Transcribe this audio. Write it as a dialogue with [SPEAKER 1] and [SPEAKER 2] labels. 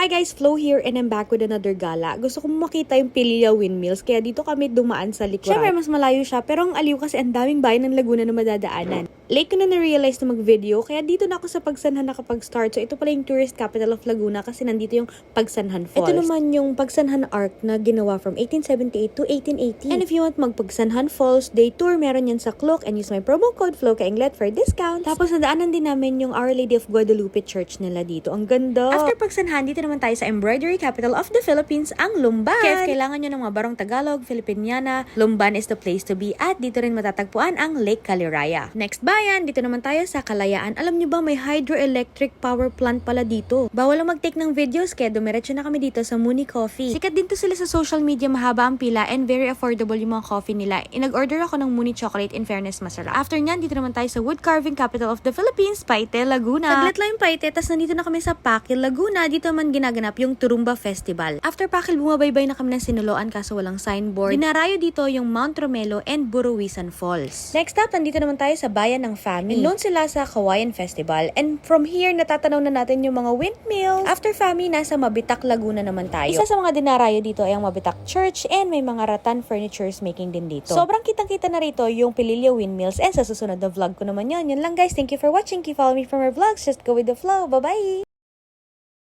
[SPEAKER 1] Hi guys, Flo here and I'm back with another gala. Gusto kong makita yung Pilya Windmills kaya dito kami dumaan sa likuran. Syempre mas malayo siya pero ang aliw kasi ang daming bayan ng Laguna na madadaanan. Late ko na na-realize na mag-video kaya dito na ako sa Pagsanhan nakapag-start. So ito pala yung tourist capital of Laguna kasi nandito yung Pagsanhan Falls. Ito naman yung Pagsanhan Arc na ginawa from 1878 to 1880. And if you want mag-Pagsanhan Falls day tour, meron yan sa Cloak and use my promo code FLOKAINGLET for discount. Tapos nadaanan din namin yung Our Lady of Guadalupe Church nila dito. Ang ganda! After Pagsanhan, dito naman tayo sa embroidery capital of the Philippines, ang Lumban. Kaya kailangan nyo ng mga barong Tagalog, Filipiniana, Lumban is the place to be at dito rin matatagpuan ang Lake Caliraya. Next bayan, dito naman tayo sa Kalayaan. Alam nyo ba may hydroelectric power plant pala dito? Bawal lang mag-take ng videos kaya dumiretso na kami dito sa Muni Coffee. Sikat din to sila sa social media, mahaba ang pila and very affordable yung mga coffee nila. Inag-order ako ng Muni Chocolate in fairness masarap. After nyan, dito naman tayo sa wood carving capital of the Philippines, Paite, Laguna. Saglit lang yung Paite, tas nandito na kami sa Pakil, Laguna. Dito man ginaganap yung Turumba Festival. After Pakil, bumabaybay na kami ng sinuloan kaso walang signboard. Dinarayo dito yung Mount Romelo and Buruwisan Falls. Next up, nandito naman tayo sa bayan ng Fami. Noon sila sa Kawayan Festival. And from here, natatanaw na natin yung mga windmills. After Fami, nasa Mabitak, Laguna naman tayo. Isa sa mga dinarayo dito ay ang Mabitak Church and may mga rattan furnitures making din dito. Sobrang kitang-kita na rito yung Pililio Windmills and sa susunod na vlog ko naman yun. Yun lang guys. Thank you for watching. Keep follow me for more vlogs. Just go with the flow. Bye-bye!